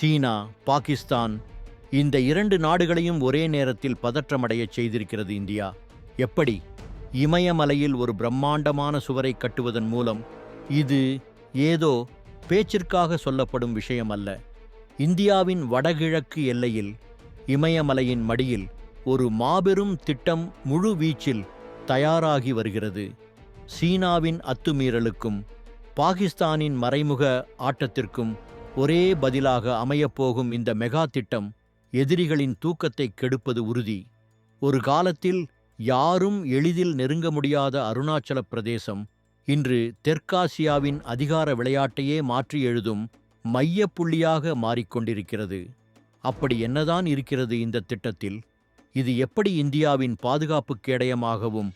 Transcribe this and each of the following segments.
சீனா பாகிஸ்தான் இந்த இரண்டு நாடுகளையும் ஒரே நேரத்தில் பதற்றமடையச் செய்திருக்கிறது இந்தியா. எப்படி? இமயமலையில் ஒரு பிரம்மாண்டமான சுவரை கட்டுவதன் மூலம் இது ஏதோ பேச்சிற்காக சொல்லப்படும் விஷயம் அல்ல இந்தியாவின் வடகிழக்கு எல்லையில் இமயமலையின் மடியில் ஒரு மாபெரும் திட்டம் முழு வீச்சில் தயாராகி வருகிறது. சீனாவின் அத்துமீறலுக்கும் பாகிஸ்தானின் மறைமுக ஆட்டத்திற்கும் ஒரே பதிலாக அமையப்போகும் இந்த மெகா திட்டம் எதிரிகளின் தூக்கத்தை கெடுப்பது உறுதி. ஒரு காலத்தில் யாரும் எளிதில் நெருங்க முடியாத அருணாச்சல பிரதேசம் இன்று தெற்காசியாவின் அதிகார விளையாட்டையே மாற்றி எழுதும் மையப்புள்ளியாக மாறிக்கொண்டிருக்கிறது அப்படி என்னதான் இருக்கிறது இந்த திட்டத்தில்? இது எப்படி இந்தியாவின் பாதுகாப்பு கேடயமாகவும்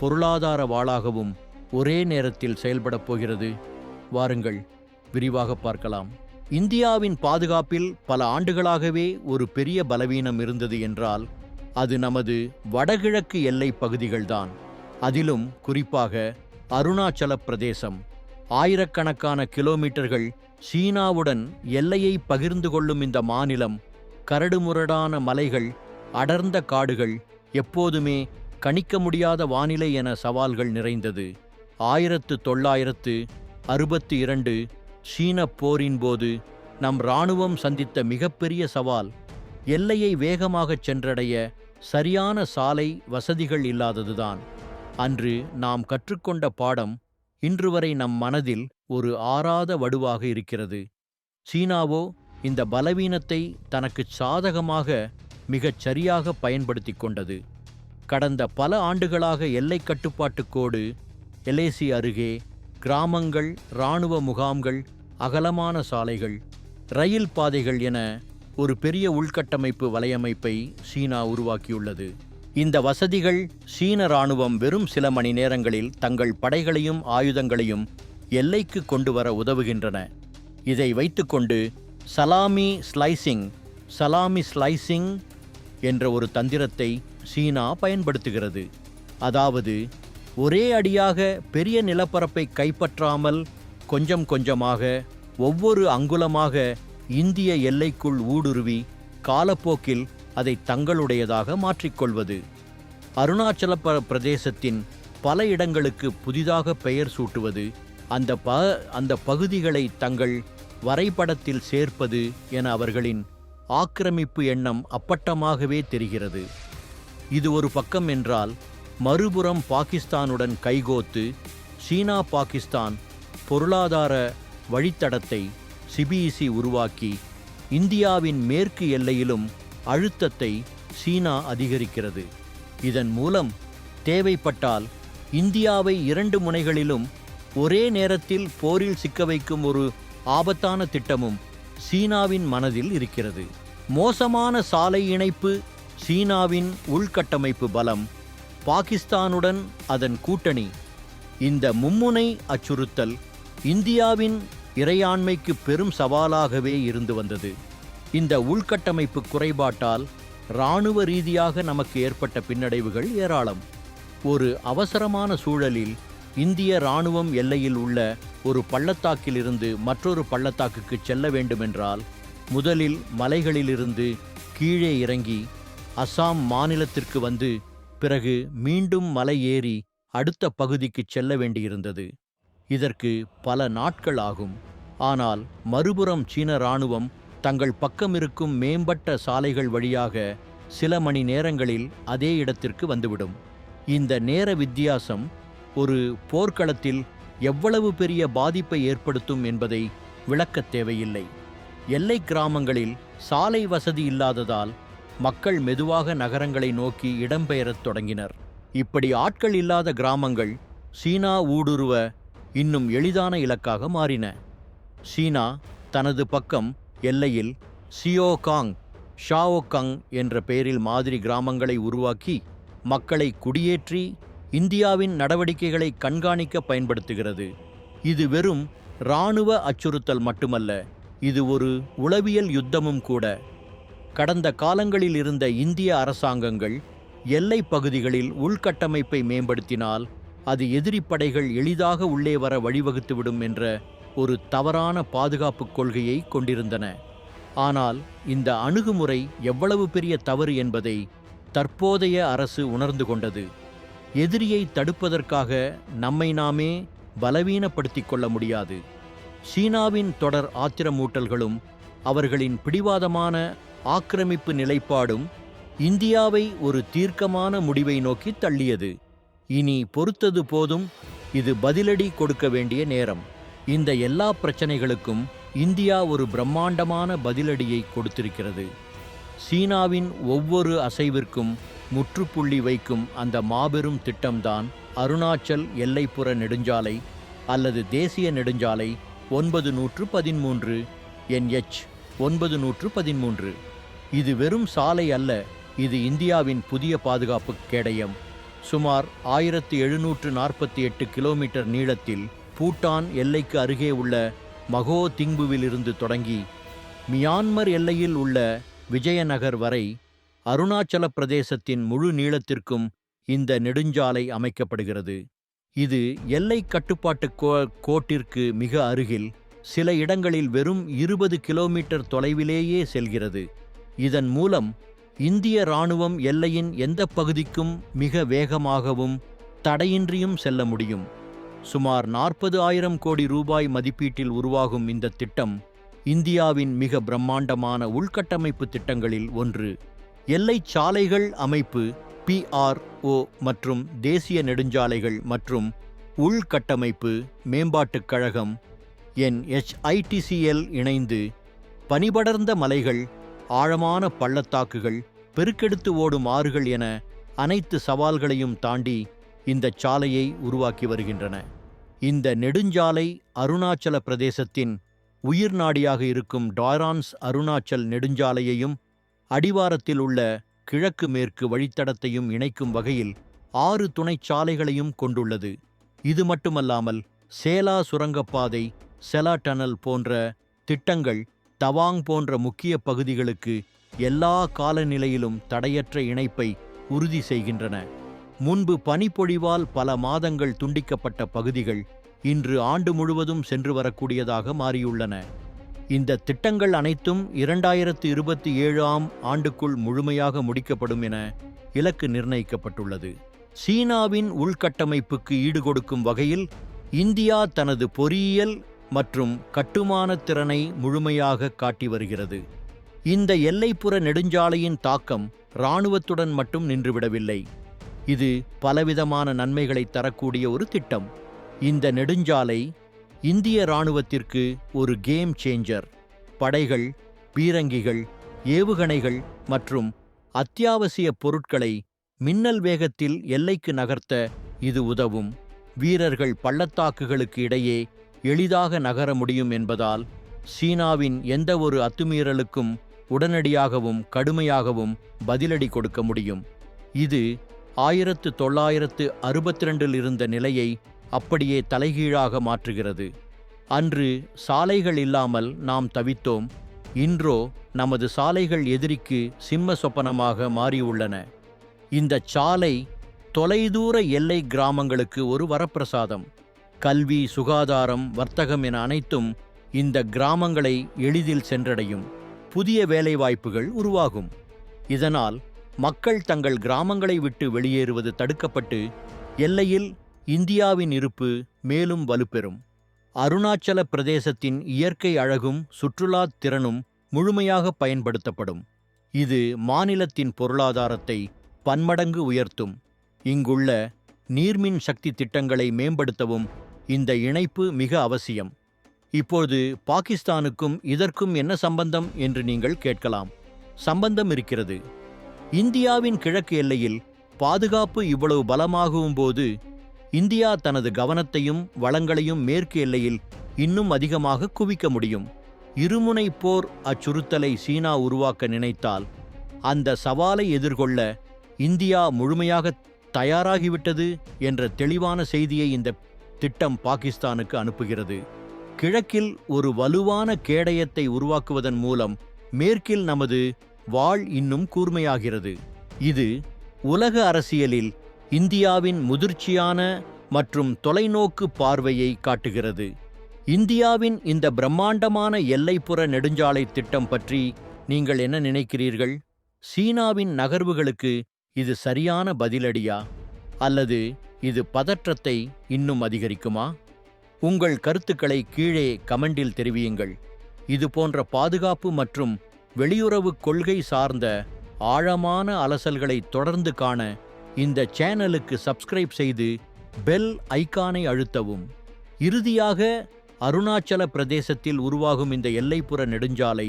பொருளாதார வாளாகவும் ஒரே நேரத்தில் செயல்படப் போகிறது? வாருங்கள் விரிவாக பார்க்கலாம். இந்தியாவின் பாதுகாப்பில் பல ஆண்டுகளாகவே ஒரு பெரிய பலவீனம் இருந்தது என்றால் அது நமது வடகிழக்கு எல்லை பகுதிகள்தான். அதிலும் குறிப்பாக அருணாச்சல பிரதேசம். ஆயிரக்கணக்கான கிலோமீட்டர்கள் சீனாவுடன் எல்லையை பகிர்ந்து கொள்ளும் இந்த மாநிலம் கரடுமுரடான மலைகள் அடர்ந்த காடுகள் எப்போதுமே கணிக்க முடியாத வானிலை என சவால்கள் நிறைந்தது. ஆயிரத்து தொள்ளாயிரத்து அறுபத்தி இரண்டு சீன போரின் போது நம் இராணுவம் சந்தித்த மிகப்பெரிய சவால் எல்லையை வேகமாகச் சென்றடைய சரியான சாலை வசதிகள் இல்லாததுதான். அன்று நாம் கற்றுக்கொண்ட பாடம் இன்று வரை நம் மனதில் ஒரு ஆறாத வடுவாக இருக்கிறது. சீனாவோ இந்த பலவீனத்தை தனக்குச் சாதகமாக மிகச் சரியாக பயன்படுத்தி கொண்டது. கடந்த பல ஆண்டுகளாக எல்லைக் கட்டுப்பாட்டுக் கோடு எல்ஏசி அருகே கிராமங்கள் இராணுவ முகாம்கள் அகலமான சாலைகள் ரயில் பாதைகள் என ஒரு பெரிய உள்கட்டமைப்பு வலையமைப்பை சீனா உருவாக்கியுள்ளது. இந்த வசதிகள் சீன இராணுவம் வெறும் சில மணி நேரங்களில் தங்கள் படைகளையும் ஆயுதங்களையும் எல்லைக்கு கொண்டு வர உதவுகின்றன. இதை வைத்துக்கொண்டு சலாமி ஸ்லைசிங் சலாமி ஸ்லைசிங் என்ற ஒரு தந்திரத்தை சீனா பயன்படுத்துகிறது. அதாவது ஒரே அடியாக பெரிய நிலப்பரப்பை கைப்பற்றாமல் கொஞ்சம் கொஞ்சமாக ஒவ்வொரு அங்குலமாக இந்திய எல்லைக்குள் ஊடுருவி காலப்போக்கில் அதை தங்களுடையதாக மாற்றிக்கொள்வது. அருணாச்சல பிரதேசத்தின் பல இடங்களுக்கு புதிதாக பெயர் சூட்டுவது அந்த ப அந்த பகுதிகளை தங்கள் வரைபடத்தில் சேர்ப்பது என அவர்களின் ஆக்கிரமிப்பு எண்ணம் அப்பட்டமாகவே தெரிகிறது. இது ஒரு பக்கம் என்றால் மறுபுறம் பாகிஸ்தானுடன் கைகோத்து சீனா பாகிஸ்தான் பொருளாதார வழித்தடத்தை சிபிஇசி உருவாக்கி இந்தியாவின் மேற்கு எல்லையிலும் அழுத்தத்தை சீனா அதிகரிக்கிறது. இதன் மூலம் தேவைப்பட்டால் இந்தியாவை இரண்டு முனைகளிலும் ஒரே நேரத்தில் போரில் சிக்க வைக்கும் ஒரு ஆபத்தான திட்டமும் சீனாவின் மனதில் இருக்கிறது. மோசமான சாலை இணைப்பு சீனாவின் உள்கட்டமைப்பு பலம் பாகிஸ்தானுடன் அதன் கூட்டணி. இந்த மும்முனை அச்சுறுத்தல் இந்தியாவின் இறையாண்மைக்கு பெரும் சவாலாகவே இருந்து வந்தது. இந்த உள்கட்டமைப்பு குறைபாட்டால் இராணுவ ரீதியாக நமக்கு ஏற்பட்ட பின்னடைவுகள் ஏராளம். ஒரு அவசரமான சூழலில் இந்திய இராணுவம் எல்லையில் உள்ள ஒரு பள்ளத்தாக்கிலிருந்து மற்றொரு பள்ளத்தாக்குக்கு செல்ல வேண்டுமென்றால் முதலில் மலைகளிலிருந்து கீழே இறங்கி அசாம் மாநிலத்திற்கு வந்து பிறகு மீண்டும் மலை ஏறி அடுத்த பகுதிக்குச் செல்ல வேண்டியிருந்தது. இதற்கு பல நாட்கள் ஆகும். ஆனால் மறுபுறம் சீன இராணுவம் தங்கள் பக்கம் இருக்கும் மேம்பட்ட சாலைகள் வழியாக சில மணி நேரங்களில் அதே இடத்திற்கு வந்துவிடும். இந்த நேர வித்தியாசம் ஒரு போர்க்களத்தில் எவ்வளவு பெரிய பாதிப்பை ஏற்படுத்தும் என்பதை விளக்கத் தேவையில்லை. எல்லை கிராமங்களில் சாலை வசதி இல்லாததால் மக்கள் மெதுவாக நகரங்களை நோக்கி இடம்பெயரத் தொடங்கினர். இப்படி ஆட்கள் இல்லாத கிராமங்கள் சீனா ஊடுருவ இன்னும் எளிதான இலக்காக மாறின. சீனா தனது பக்கம் எல்லையில் சியோகாங் ஷாவோகாங் என்ற பெயரில் மாதிரி கிராமங்களை உருவாக்கி மக்களை குடியேற்றி இந்தியாவின் நடவடிக்கைகளை கண்காணிக்க பயன்படுத்துகிறது. இது வெறும் இராணுவ அச்சுறுத்தல் மட்டுமல்ல இது ஒரு உளவியல் யுத்தமும் கூட. கடந்த காலங்களில் இருந்த இந்திய அரசாங்கங்கள் எல்லை பகுதிகளில் உள்கட்டமைப்பை மேம்படுத்தினால் அது எதிரி படைகள் எளிதாக உள்ளே வர வழிவகுத்துவிடும் என்ற ஒரு தவறான பாதுகாப்புக் கொள்கையை கொண்டிருந்தன. ஆனால் இந்த அணுகுமுறை எவ்வளவு பெரிய தவறு என்பதை தற்போதைய அரசு உணர்ந்து கொண்டது. எதிரியை தடுப்பதற்காக நம்மை நாமே பலவீனப்படுத்திக் கொள்ள முடியாது. சீனாவின் தொடர் ஆத்திரமூட்டல்களும் அவர்களின் பிடிவாதமான ஆக்கிரமிப்பு நிலைப்பாடும் இந்தியாவை ஒரு தீர்க்கமான முடிவை நோக்கி தள்ளியது. இனி பொறுத்தது போதும் இது பதிலடி கொடுக்க வேண்டிய நேரம். இந்த எல்லா பிரச்சனைகளுக்கும் இந்தியா ஒரு பிரம்மாண்டமான பதிலடியை கொடுத்திருக்கிறது. சீனாவின் ஒவ்வொரு அசைவிற்கும் முற்றுப்புள்ளி வைக்கும் அந்த மாபெரும் திட்டம்தான் அருணாச்சல் எல்லைப்புற நெடுஞ்சாலை அல்லது தேசிய நெடுஞ்சாலை ஒன்பது நூற்று பதிமூன்று என்எச் ஒன்பது நூற்று பதிமூன்று இது வெறும் சாலை அல்ல இது இந்தியாவின் புதிய பாதுகாப்பு கேடயம். சுமார் ஆயிரத்தி எழுநூற்று நாற்பத்தி எட்டு கிலோமீட்டர் நீளத்தில் பூட்டான் எல்லைக்கு அருகே உள்ள மகோ திங்குவிலிருந்து தொடங்கி மியான்மர் எல்லையில் உள்ள விஜயநகர் வரை அருணாச்சல பிரதேசத்தின் முழு நீளத்திற்கும் இந்த நெடுஞ்சாலை அமைக்கப்படுகிறது. இது எல்லை கட்டுப்பாட்டு கோ- கோட்டிற்கு மிக அருகில் சில இடங்களில் வெறும் இருபது கிலோமீட்டர் தொலைவிலேயே செல்கிறது. இதன் மூலம் இந்திய ராணுவம் எல்லையின் எந்த பகுதிக்கும் மிக வேகமாகவும் தடையின்றியும் செல்ல முடியும். சுமார் நாற்பது ஆயிரம் கோடி ரூபாய் மதிப்பீட்டில் உருவாகும் இந்த திட்டம் இந்தியாவின் மிக பிரம்மாண்டமான உள்கட்டமைப்பு திட்டங்களில் ஒன்று. எல்லை சாலைகள் அமைப்பு பிஆர்ஓ மற்றும் தேசிய நெடுஞ்சாலைகள் மற்றும் உள்கட்டமைப்பு மேம்பாட்டுக் கழகம் என் எச்ஐடிசிஎல் இணைந்து பனிபடர்ந்த மலைகள் ஆழமான பள்ளத்தாக்குகள் பெருக்கெடுத்து ஓடும் ஆறுகள் என அனைத்து சவால்களையும் தாண்டி இந்த சாலையை உருவாக்கி வருகின்றன. இந்த நெடுஞ்சாலை அருணாச்சல பிரதேசத்தின் உயிர் நாடியாக இருக்கும் டாரான்ஸ் அருணாச்சல் நெடுஞ்சாலையையும் அடிவாரத்தில் உள்ள கிழக்கு மேற்கு வழித்தடத்தையும் இணைக்கும் வகையில் ஆறு துணைச் சாலைகளையும் கொண்டுள்ளது. இது மட்டுமல்லாமல் சேலா சுரங்கப்பாதை செலா டனல் போன்ற திட்டங்கள் தவாங் போன்ற முக்கிய பகுதிகளுக்கு எல்லா காலநிலையிலும் தடையற்ற இணைப்பை உறுதி செய்கின்றன. முன்பு பனிப்பொழிவால் பல மாதங்கள் துண்டிக்கப்பட்ட பகுதிகள் இன்று ஆண்டு முழுவதும் சென்று வரக்கூடியதாக மாறியுள்ளன. இந்த திட்டங்கள் அனைத்தும் இரண்டாயிரத்து இருபத்தி ஏழாம் ஆண்டுக்குள் முழுமையாக முடிக்கப்படும் என இலக்கு நிர்ணயிக்கப்பட்டுள்ளது. சீனாவின் உள்கட்டமைப்புக்கு ஈடுகொடுக்கும் வகையில் இந்தியா தனது பொறியியல் மற்றும் கட்டுமான திறனை முழுமையாக காட்டி வருகிறது. இந்த எல்லைப்புற நெடுஞ்சாலையின் தாக்கம் இராணுவத்துடன் மட்டும் நின்றுவிடவில்லை. இது பலவிதமான நன்மைகளை தரக்கூடிய ஒரு திட்டம். இந்த நெடுஞ்சாலை இந்திய இராணுவத்திற்கு ஒரு கேம் சேஞ்சர். படைகள் பீரங்கிகள் ஏவுகணைகள் மற்றும் அத்தியாவசிய பொருட்களை மின்னல் வேகத்தில் எல்லைக்கு நகர்த்த இது உதவும். வீரர்கள் பள்ளத்தாக்குகளுக்கு இடையே எளிதாக நகர முடியும் என்பதால் சீனாவின் எந்த ஒரு அத்துமீறலுக்கும் உடனடியாகவும் கடுமையாகவும் பதிலடி கொடுக்க முடியும். இது ஆயிரத்து தொள்ளாயிரத்து அறுபத்தி ரெண்டில் இருந்த நிலையை அப்படியே தலைகீழாக மாற்றுகிறது. அன்று சாலைகள் இல்லாமல் நாம் தவித்தோம். இன்றோ நமது சாலைகள் எதிரிக்கு சிம்ம சொப்பனமாக மாறியுள்ளன. இந்த சாலை தொலைதூர எல்லை கிராமங்களுக்கு ஒரு வரப்பிரசாதம். கல்வி சுகாதாரம் வர்த்தகம் என அனைத்தும் இந்த கிராமங்களை எளிதில் சென்றடையும். புதிய வேலைவாய்ப்புகள் உருவாகும். இதனால் மக்கள் தங்கள் கிராமங்களை விட்டு வெளியேறுவது தடுக்கப்பட்டு எல்லையில் இந்தியாவின் இருப்பு மேலும் வலுப்பெறும். அருணாச்சல பிரதேசத்தின் இயற்கை அழகும் சுற்றுலாத் திறனும் முழுமையாக பயன்படுத்தப்படும். இது மாநிலத்தின் பொருளாதாரத்தை பன்மடங்கு உயர்த்தும். இங்குள்ள நீர்மின் சக்தி திட்டங்களை மேம்படுத்தவும் இந்த இணைப்பு மிக அவசியம். இப்போது பாகிஸ்தானுக்கும் இதற்கும் என்ன சம்பந்தம் என்று நீங்கள் கேட்கலாம். சம்பந்தம் இருக்கிறது. இந்தியாவின் கிழக்கு எல்லையில் பாதுகாப்பு இவ்வளவு பலமாகும் போது இந்தியா தனது கவனத்தையும் வளங்களையும் மேற்கு எல்லையில் இன்னும் அதிகமாக குவிக்க முடியும். இருமுனை போர் அச்சுறுத்தலை சீனா உருவாக்க நினைத்தால் அந்த சவாலை எதிர்கொள்ள இந்தியா முழுமையாக தயாராகிவிட்டது என்ற தெளிவான செய்தியை இந்த திட்டம் பாகிஸ்தானுக்கு அனுப்புகிறது. கிழக்கில் ஒரு வலுவான கேடயத்தை உருவாக்குவதன் மூலம் மேற்கில் நமது வாள் இன்னும் கூர்மையாகிறது. இது உலக அரசியலில் இந்தியாவின் முதிர்ச்சியான மற்றும் தொலைநோக்கு பார்வையை காட்டுகிறது. இந்தியாவின் இந்த பிரம்மாண்டமான எல்லைப்புற நெடுஞ்சாலை திட்டம் பற்றி நீங்கள் என்ன நினைக்கிறீர்கள்? சீனாவின் நகர்வுகளுக்கு இது சரியான பதிலடியா? அல்லது இது பதற்றத்தை இன்னும் அதிகரிக்குமா? உங்கள் கருத்துக்களை கீழே கமெண்டில் தெரிவியுங்கள். இது போன்ற பாதுகாப்பு மற்றும் வெளியுறவு கொள்கை சார்ந்த ஆழமான அலசல்களை தொடர்ந்து காண இந்த சேனலுக்கு சப்ஸ்கிரைப் செய்து பெல் ஐகானை அழுத்தவும். இறுதியாக அருணாச்சல பிரதேசத்தில் உருவாகும் இந்த எல்லைப்புற நெடுஞ்சாலை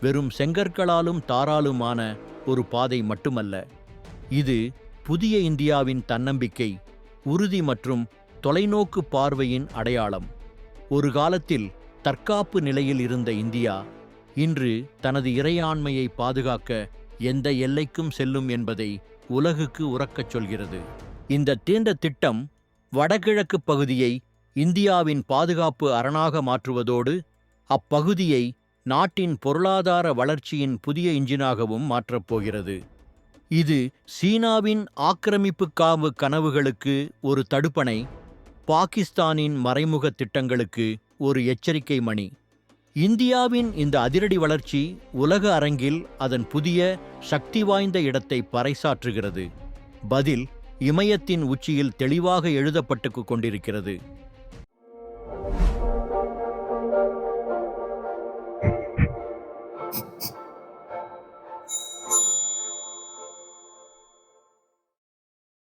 வெறும் செங்கற்களாலும் தாராளுமான ஒரு பாதை மட்டுமல்ல. இது புதிய இந்தியாவின் தன்னம்பிக்கை உறுதி மற்றும் தொலைநோக்கு பார்வையின் அடையாளம். ஒரு காலத்தில் தற்காப்பு நிலையில் இருந்த இந்தியா இன்று தனது இறையாண்மையை பாதுகாக்க எந்த எல்லைக்கும் செல்லும் என்பதை உலகுக்கு உறக்கச் சொல்கிறது. இந்த தீண்ட திட்டம் வடகிழக்கு பகுதியை இந்தியாவின் பாதுகாப்பு அரணாக மாற்றுவதோடு அப்பகுதியை நாட்டின் பொருளாதார வளர்ச்சியின் புதிய இன்ஜினாகவும் மாற்றப்போகிறது இது சீனாவின் ஆக்கிரமிப்புக்காவு கனவுகளுக்கு ஒரு தடுப்பணை பாகிஸ்தானின் மறைமுக திட்டங்களுக்கு ஒரு எச்சரிக்கை மணி. இந்தியாவின் இந்த அதிரடி வளர்ச்சி உலக அரங்கில் அதன் புதிய சக்தி வாய்ந்த இடத்தை பறைசாற்றுகிறது. பதில் இமயத்தின் உச்சியில் தெளிவாக எழுதப்பட்டு கொண்டிருக்கிறது.